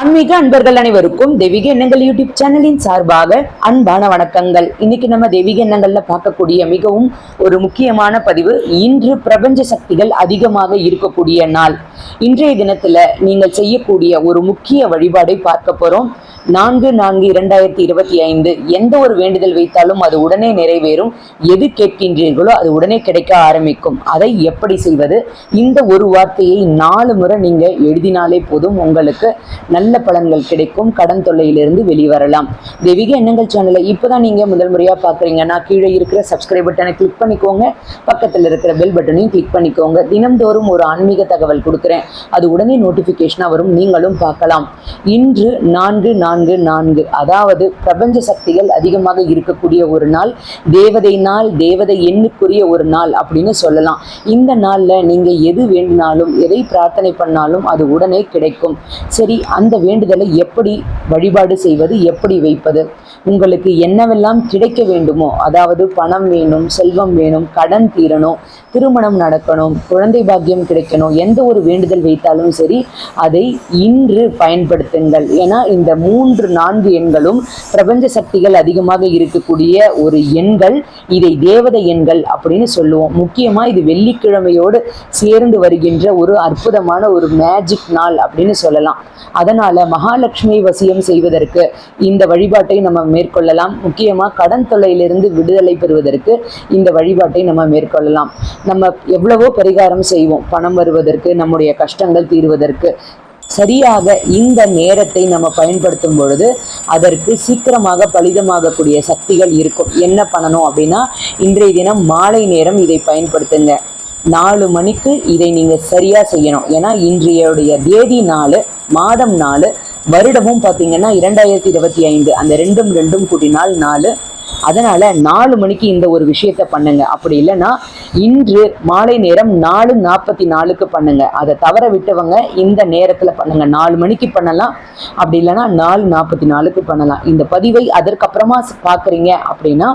ஆன்மீக அன்பர்கள் அனைவருக்கும் தெய்வீக எண்ணங்கள் யூடியூப் சேனலின் சார்பாக அன்பான வணக்கங்கள். இன்னைக்கு நம்ம தெய்வீக எண்ணங்கள்ல பார்க்கக்கூடிய மிகவும் ஒரு முக்கியமான பதிவு இன்று பிரபஞ்ச சக்திகள் அதிகமாக இருக்கக்கூடிய நாள். இன்றைய தினத்துல நீங்கள் செய்யக்கூடிய ஒரு முக்கிய வழிபாடை பார்க்க போறோம். நான்கு நான்கு இரண்டாயிரத்தி இருபத்தி ஐந்து எந்த ஒரு வேண்டுதல் வைத்தாலும் அது உடனே நிறைவேறும். எது கேட்கின்றீர்களோ அது உடனே கிடைக்க ஆரம்பிக்கும். அதை எப்படி செய்வது? இந்த ஒரு வார்த்தையை நாலு முறை நீங்க எழுதினாலே போதும் உங்களுக்கு. நல்ல நல்ல பலன்கள் கிடைக்கும். கடன் தொல்லையிலிருந்து வெளிவரலாம். தெய்வீக எண்ணங்கள் சேனலை இப்போதான் நீங்க முதல் முறையா பாக்குறீங்கன்னா கீழே இருக்கிற சப்ஸ்கிரைப் பட்டனை கிளிக் பண்ணிக்கோங்க. பக்கத்தில் இருக்கிற பெல் பட்டனையும் கிளிக் பண்ணிக்கோங்க. தினம்தோறும் ஒரு ஆன்மீக தகவல் கொடுக்குறேன். அது உடனே நோட்டிபிகேஷனா வரும். நீங்களும் பார்க்கலாம். இன்று நான்கு நான்கு நான்கு. அதாவது பிரபஞ்ச சக்திகள் அதிகமாக இருக்கக்கூடிய ஒரு நாள் தேவதை நாள் தேவதை எண்ணுக்குரிய ஒரு நாள் அப்படின்னு சொல்லலாம். இந்த நாள்ல நீங்க எது வேண்டினாலும் எதை பிரார்த்தனை பண்ணாலும் அது உடனே கிடைக்கும். சரி அந்த வேண்டுதலை எப்படி வழிபாடு செய்வது எப்படி வைப்பது உங்களுக்கு என்னவெல்லாம் கிடைக்க வேண்டுமோ அதாவது பணம் வேணும் செல்வம் வேணும் கடன் தீரணும் திருமணம் நடக்கணும் குழந்தை பாக்கியம் கிடைக்கணும் எந்த ஒரு வேண்டுதல் வைத்தாலும் சரி அதை இன்று பயன்படுத்துங்கள். ஏன்னா இந்த மூன்று நான்கு எண்களும் பிரபஞ்ச சக்திகள் அதிகமாக இருக்கக்கூடிய ஒரு எண்கள் இதை தேவதை எண்கள் அப்படின்னு சொல்லுவோம். முக்கியமா இது வெள்ளிக்கிழமையோடு சேர்ந்து வருகின்ற ஒரு அற்புதமான ஒரு மேஜிக் நாள் அப்படின்னு சொல்லலாம். அதனால் மகாலட்சுமி வசியம் செய்வதற்கு இந்த வழிபாட்டை நம்ம மேற்கொள்ளலாம். முக்கியமாக கடன் தொல்லையிலிருந்து விடுதலை பெறுவதற்கு இந்த வழிபாட்டை நம்ம மேற்கொள்ளலாம். நம்ம எவ்வளவோ பரிகாரம் செய்வோம். பணம் வருவதற்கு நம்முடைய கஷ்டங்கள் தீர்வதற்கு. சரியாக இந்த நேரத்தை நம்ம பயன்படுத்தும் பொழுது அதற்கு சீக்கிரமாக பலிதமாகக்கூடிய சக்திகள் இருக்கும். என்ன பண்ணணும் அப்படின்னா இன்றைய தினம் மாலை நேரம் இதை பயன்படுத்துங்க. நாலு மணிக்கு இதை நீங்க சரியா செய்யணும். ஏன்னா இன்றையுடைய தேதி நாலு மாதம் நாலு வருடமும் பார்த்தீங்கன்னா இரண்டாயிரத்தி இருபத்தி ஐந்து அந்த ரெண்டும் ரெண்டும் கூட்டினால் நாலு அதனால நாலு மணிக்கு இந்த ஒரு விஷயத்த பண்ணுங்க. அப்படி இல்லைன்னா இன்று மாலை நேரம் நாலு நாற்பத்தி நாலுக்கு பண்ணுங்க. அதை தவற விட்டவங்க இந்த நேரத்துல பண்ணுங்க. நாலு மணிக்கு பண்ணலாம். அப்படி இல்லைன்னா நாலு நாற்பத்தி நாலுக்கு பண்ணலாம். இந்த பதிவை அதற்கப்புறமா பார்க்குறீங்க அப்படின்னா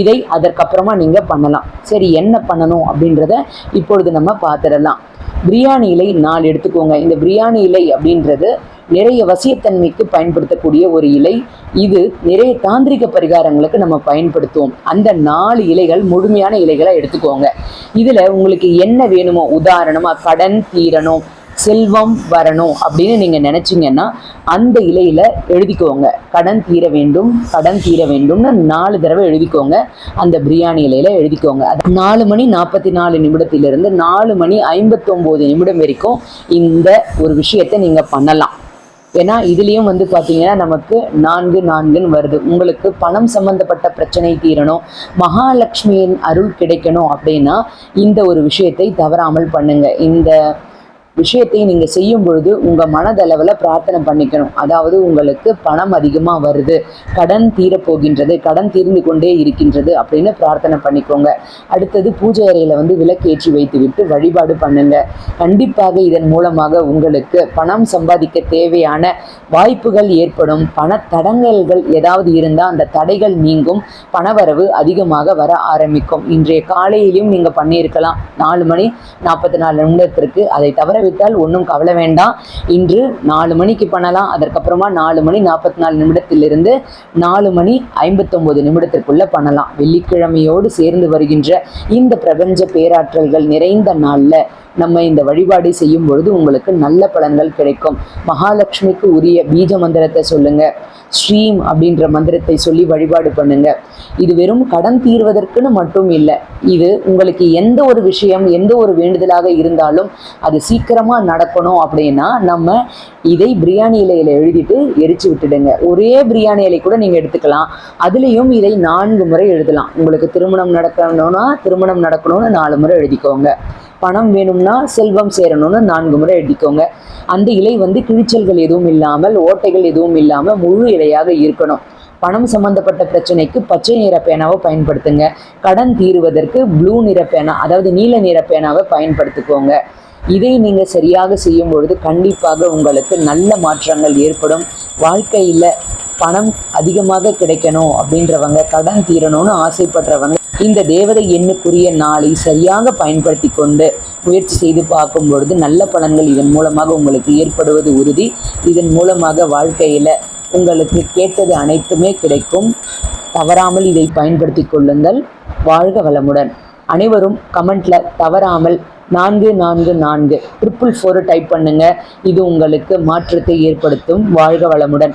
இதை அதற்கப்புறமா நீங்க பண்ணலாம். சரி என்ன பண்ணணும் அப்படின்றத இப்பொழுது நம்ம பார்த்துடலாம். பிரியாணி இலை நாலு எடுத்துக்கோங்க. இந்த பிரியாணி இலை அப்படின்றது நிறைய வசியத்தன்மைக்கு பயன்படுத்தக்கூடிய ஒரு இலை. இது நிறைய தாந்திரிக பரிகாரங்களுக்கு நம்ம பயன்படுத்துவோம். அந்த நாலு இலைகள் முழுமையான இலைகளை எடுத்துக்கோங்க. இதில் உங்களுக்கு என்ன வேணுமோ உதாரணமாக கடன் தீரணும் செல்வம் வரணும் அப்படின்னு நீங்கள் நினச்சிங்கன்னா அந்த இலையில் எழுதிக்கோங்க. கடன் தீர வேண்டும் கடன் தீர வேண்டும்னு நாலு தடவை எழுதிக்கோங்க. அந்த பிரியாணி இலையில் எழுதிக்கோங்க. அது நாலு மணி நாற்பத்தி நாலு நிமிடத்திலிருந்து நாலு மணி ஐம்பத்தொம்போது நிமிடம் வரைக்கும் இந்த ஒரு விஷயத்தை நீங்கள் பண்ணலாம். ஏன்னா இதுலேயும் வந்து பார்த்தீங்கன்னா நமக்கு நான்கு நான்குன்னு வருது. உங்களுக்கு பணம் சம்மந்தப்பட்ட பிரச்சனை தீரணும் மகாலட்சுமியின் அருள் கிடைக்கணும் அப்படின்னா இந்த ஒரு விஷயத்தை தவறாமல் பண்ணுங்கள் இந்த விஷயத்தை நீங்கள் செய்யும் பொழுது உங்கள் மனதளவில் பிரார்த்தனை பண்ணிக்கணும். அதாவது உங்களுக்கு பணம் அதிகமாக வருது கடன் தீரப்போகின்றது கடன் தீர்ந்து கொண்டே இருக்கின்றது அப்படின்னு பிரார்த்தனை பண்ணிக்கோங்க. அடுத்தது பூஜை அறையில் வந்து விளக்கேற்றி வைத்து விட்டு வழிபாடு பண்ணுங்க. கண்டிப்பாக இதன் மூலமாக உங்களுக்கு பணம் சம்பாதிக்க தேவையான வாய்ப்புகள் ஏற்படும். பண தடங்கல்கள் ஏதாவது இருந்தால் அந்த தடைகள் நீங்கும். பணவரவு அதிகமாக வர ஆரம்பிக்கும். இன்றைய காலையிலையும் நீங்கள் பண்ணியிருக்கலாம். நாலு மணி நாற்பத்தி நாலு நிமிடத்திற்கு அதை தவற விட்டால் ஒன்றும் கவலை வேண்டாம். இன்று நாலு மணிக்கு பண்ணலாம். அதற்கப்புறமா நாலு மணி நாற்பத்தி நாலு நிமிடத்திலிருந்து நாலு மணி ஐம்பத்தொம்போது நிமிடத்திற்குள்ள பண்ணலாம். வெள்ளிக்கிழமையோடு சேர்ந்து வருகின்ற இந்த பிரபஞ்ச பேராற்றல்கள் நிறைந்த நாளில் நம்ம இந்த வழிபாடு செய்யும் பொழுது உங்களுக்கு நல்ல பலன்கள் கிடைக்கும். மகாலட்சுமிக்கு உரிய பீஜ மந்திரத்தை சொல்லுங்க. ஸ்ரீம் அப்படின்ற மந்திரத்தை சொல்லி வழிபாடு பண்ணுங்க. இது வெறும் கடன் தீர்வதற்குன்னு மட்டும் இல்லை இது உங்களுக்கு எந்த ஒரு விஷயம் எந்த ஒரு வேண்டுதலாக இருந்தாலும் அது சீக்கிரமா நடக்கணும் அப்படின்னா நம்ம இதை பிரியாணி இலையில எழுதிட்டு எரிச்சு விட்டுடுங்க. ஒரே பிரியாணி இலை கூட நீங்க எடுத்துக்கலாம். அதுலேயும் இதை நான்கு முறை எழுதலாம். உங்களுக்கு திருமணம் நடக்கணும்னா திருமணம் நடக்கணும்னு நாலு முறை எழுதிக்கோங்க. பணம் வேணும்னா செல்வம் சேரணும்னு நான்கு முறை அடிக்கோங்க அந்த இலை வந்து கிழிச்சல்கள் எதுவும் இல்லாமல் ஓட்டைகள் எதுவும் இல்லாமல் முழு இலையாக இருக்கணும். பணம் சம்பந்தப்பட்ட பிரச்சனைக்கு பச்சை நிற பேனாவை பயன்படுத்துங்க. கடன் தீருவதற்கு ப்ளூ நிற பேனா அதாவது நீல நிற பேனாவை பயன்படுத்திக்கோங்க. இதை நீங்க சரியாக செய்யும் பொழுது கண்டிப்பாக உங்களுக்கு நல்ல மாற்றங்கள் ஏற்படும். வாழ்க்கையில பணம் அதிகமாக கிடைக்கணும் அப்படின்றவங்க கடன் தீரணும்னு ஆசைப்படுறவங்க இந்த தேவதை எண்ணுக்குரிய நாளை சரியாக பயன்படுத்தி கொண்டு முயற்சி செய்து பார்க்கும் பொழுது நல்ல பலன்கள் இதன் மூலமாக உங்களுக்கு ஏற்படுவது உறுதி. இதன் மூலமாக வாழ்க்கையில் உங்களுக்கு கேட்டது அனைத்துமே கிடைக்கும். தவறாமல் இதை பயன்படுத்தி கொள்ளுங்கள். வாழ்க வளமுடன். அனைவரும் கமெண்ட்ல தவறாமல் நான்கு நான்கு நான்கு ட்ரிபிள் ஃபோர் டைப் பண்ணுங்க. இது உங்களுக்கு மாற்றத்தை ஏற்படுத்தும். வாழ்க வளமுடன்.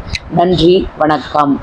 நன்றி வணக்கம்.